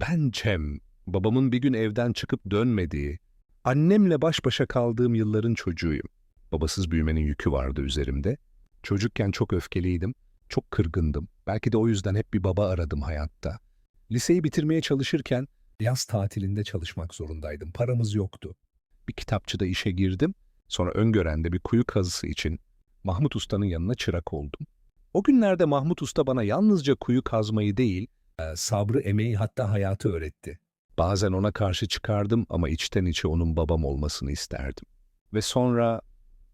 Ben Cem, babamın bir gün evden çıkıp dönmediği, annemle baş başa kaldığım yılların çocuğuyum. Babasız büyümenin yükü vardı üzerimde. Çocukken çok öfkeliydim, çok kırgındım. Belki de o yüzden hep bir baba aradım hayatta. Liseyi bitirmeye çalışırken yaz tatilinde çalışmak zorundaydım. Paramız yoktu. Bir kitapçıda işe girdim. Sonra Öngören'de bir kuyu kazısı için Mahmut Usta'nın yanına çırak oldum. O günlerde Mahmut Usta bana yalnızca kuyu kazmayı değil, sabrı, emeği hatta hayatı öğretti. Bazen ona karşı çıkardım ama içten içe onun babam olmasını isterdim. Ve sonra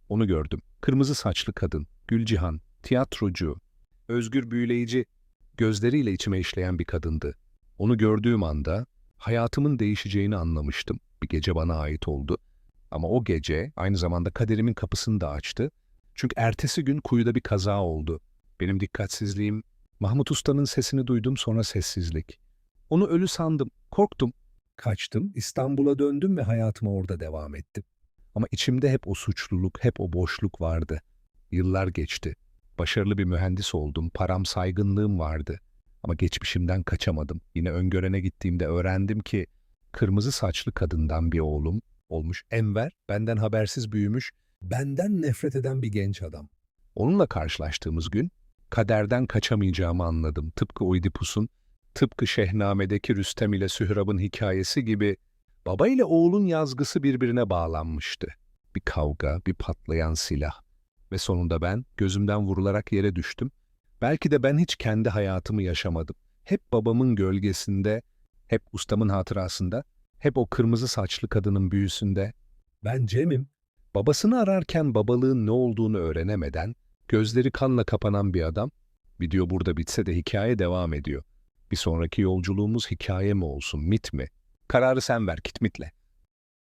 onu gördüm. Kırmızı saçlı kadın, Gülcihan, tiyatrocu, özgür büyüleyici, gözleriyle içime işleyen bir kadındı. Onu gördüğüm anda hayatımın değişeceğini anlamıştım. Bir gece bana ait oldu. Ama o gece aynı zamanda kaderimin kapısını da açtı. Çünkü ertesi gün kuyuda bir kaza oldu. Benim dikkatsizliğim, Mahmut Usta'nın sesini duydum sonra sessizlik. Onu ölü sandım, korktum. Kaçtım, İstanbul'a döndüm ve hayatıma orada devam ettim. Ama içimde hep o suçluluk, hep o boşluk vardı. Yıllar geçti. Başarılı bir mühendis oldum, param, saygınlığım vardı. Ama geçmişimden kaçamadım. Yine öngörene gittiğimde öğrendim ki kırmızı saçlı kadından bir oğlum olmuş Enver, benden habersiz büyümüş, benden nefret eden bir genç adam. Onunla karşılaştığımız gün kaderden kaçamayacağımı anladım. Tıpkı Oidipus'un, tıpkı Şehname'deki Rüstem ile Sührab'ın hikayesi gibi baba ile oğlun yazgısı birbirine bağlanmıştı. Bir kavga, bir patlayan silah. Ve sonunda ben gözümden vurularak yere düştüm. Belki de ben hiç kendi hayatımı yaşamadım. Hep babamın gölgesinde, hep ustamın hatırasında, hep o kırmızı saçlı kadının büyüsünde. Ben Cem'im. Babasını ararken babalığın ne olduğunu öğrenemeden, gözleri kanla kapanan bir adam. Video burada bitse de hikaye devam ediyor. Bir sonraki yolculuğumuz hikaye mi olsun, mit mi? Kararı sen ver, git mitle.